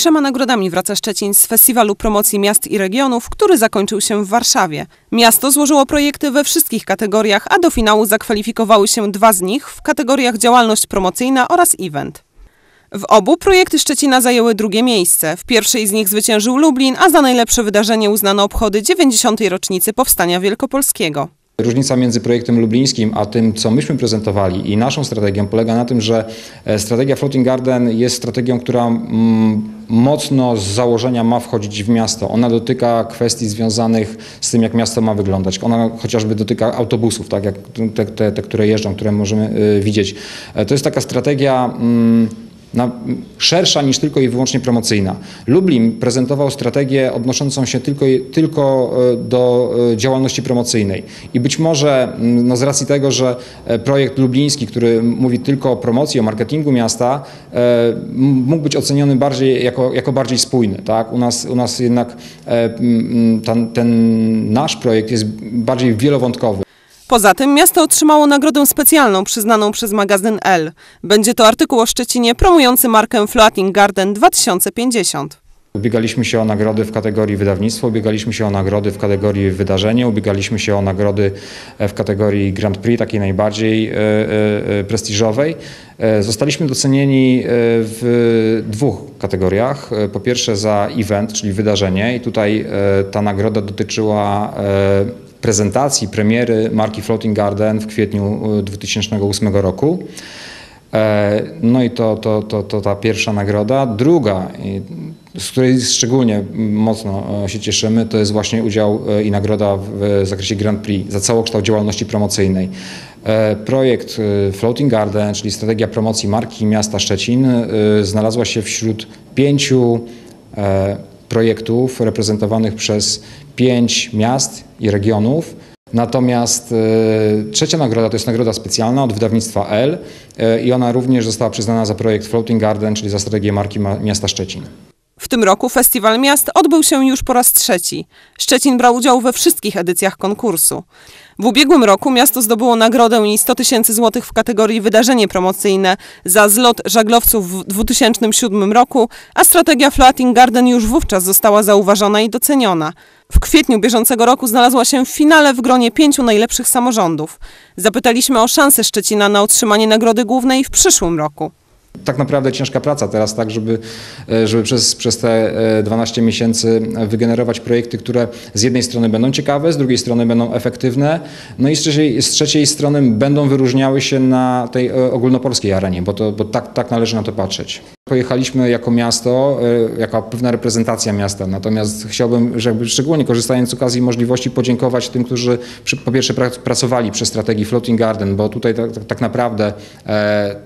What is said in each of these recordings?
trzema nagrodami wraca Szczecin z Festiwalu Promocji Miast i Regionów, który zakończył się w Warszawie. Miasto złożyło projekty we wszystkich kategoriach, a do finału zakwalifikowały się dwa z nich w kategoriach działalność promocyjna oraz event. W obu projekty Szczecina zajęły drugie miejsce. W pierwszej z nich zwyciężył Lublin, a za najlepsze wydarzenie uznano obchody 90. rocznicy Powstania Wielkopolskiego. Różnica między projektem lublińskim a tym, co myśmy prezentowali i naszą strategią polega na tym, że e, strategia Floating Garden jest strategią, która mm, mocno z założenia ma wchodzić w miasto. Ona dotyka kwestii związanych z tym, jak miasto ma wyglądać. Ona chociażby dotyka autobusów, tak jak te, te, te które jeżdżą, które możemy y, widzieć. E, to jest taka strategia. Mm, na, szersza niż tylko i wyłącznie promocyjna. Lublin prezentował strategię odnoszącą się tylko, tylko e, do e, działalności promocyjnej. I być może no z racji tego, że e, projekt lubliński, który mówi tylko o promocji, o marketingu miasta, mógł być oceniony bardziej jako, jako bardziej spójny. Tak? U, nas, u nas jednak ten, ten nasz projekt jest bardziej wielowątkowy. Poza tym miasto otrzymało nagrodę specjalną przyznaną przez magazyn L. Będzie to artykuł o Szczecinie promujący markę Floating Garden 2050. Ubiegaliśmy się o nagrody w kategorii wydawnictwo, ubiegaliśmy się o nagrody w kategorii wydarzenie, ubiegaliśmy się o nagrody e, w kategorii Grand Prix, takiej najbardziej e, e, prestiżowej. Zostaliśmy docenieni w dwóch kategoriach. Po pierwsze za event, czyli wydarzenie i tutaj ta nagroda dotyczyła prezentacji, premiery marki Floating Garden w kwietniu 2008 e, roku. E, no i to, to, to, to ta pierwsza nagroda. Druga, z której szczególnie mocno e, się cieszymy, to jest właśnie udział i nagroda w zakresie Grand Prix za całokształt działalności promocyjnej. Projekt Floating Garden, czyli strategia promocji marki miasta Szczecin, znalazła się wśród pięciu projektów reprezentowanych przez pięć miast i regionów. Natomiast e, trzecia nagroda to jest nagroda specjalna od wydawnictwa L e, i ona również została przyznana za projekt Floating Garden, czyli za strategię marki miasta Szczecin. W tym roku Festiwal Miast odbył się już po raz trzeci. Szczecin brał udział we wszystkich edycjach konkursu. W ubiegłym roku miasto zdobyło nagrodę i 100 tysięcy złotych w kategorii wydarzenie promocyjne za zlot żaglowców w 2007 roku, a strategia Floating Garden już wówczas została zauważona i doceniona. W kwietniu bieżącego roku znalazła się w finale w gronie pięciu najlepszych samorządów. Zapytaliśmy o szansę Szczecina na otrzymanie nagrody głównej w przyszłym roku tak naprawdę ciężka praca teraz, tak, żeby, e, żeby przez, przez te 12 e, miesięcy wygenerować projekty, które z jednej strony będą ciekawe, z drugiej strony będą efektywne, no i z trzeciej, z trzeciej strony będą wyróżniały się na tej e, ogólnopolskiej arenie, bo, to, bo tak, tak należy na to patrzeć. Pojechaliśmy jako miasto, jako pewna reprezentacja miasta, natomiast chciałbym, żeby szczególnie korzystając z okazji możliwości podziękować tym, którzy po pierwsze pracowali przy strategii Floating Garden, bo tutaj tak, tak, tak naprawdę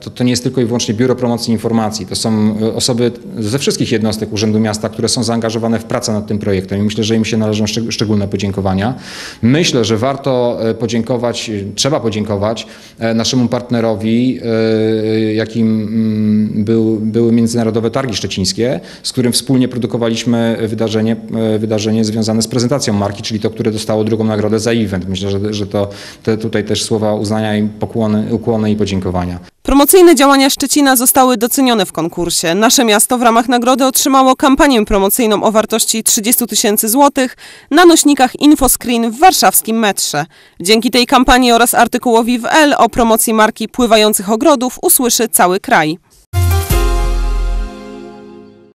to, to nie jest tylko i wyłącznie biuro Promocji Informacji. To są e, osoby ze wszystkich jednostek Urzędu Miasta, które są zaangażowane w pracę nad tym projektem i myślę, że im się należą szczególne podziękowania. Myślę, że warto e, podziękować, trzeba podziękować e, naszemu partnerowi, jakim mm, był, Międzynarodowe Targi Szczecińskie, z którym wspólnie produkowaliśmy wydarzenie, wydarzenie związane z prezentacją marki, czyli to, które dostało drugą nagrodę za event. Myślę, że, że to te tutaj też słowa uznania i pokłony, ukłony i podziękowania. Promocyjne działania Szczecina zostały docenione w konkursie. Nasze miasto w ramach nagrody otrzymało kampanię promocyjną o wartości 30 tysięcy złotych na nośnikach InfoScreen w warszawskim metrze. Dzięki tej kampanii oraz artykułowi w L o promocji marki pływających ogrodów usłyszy cały kraj.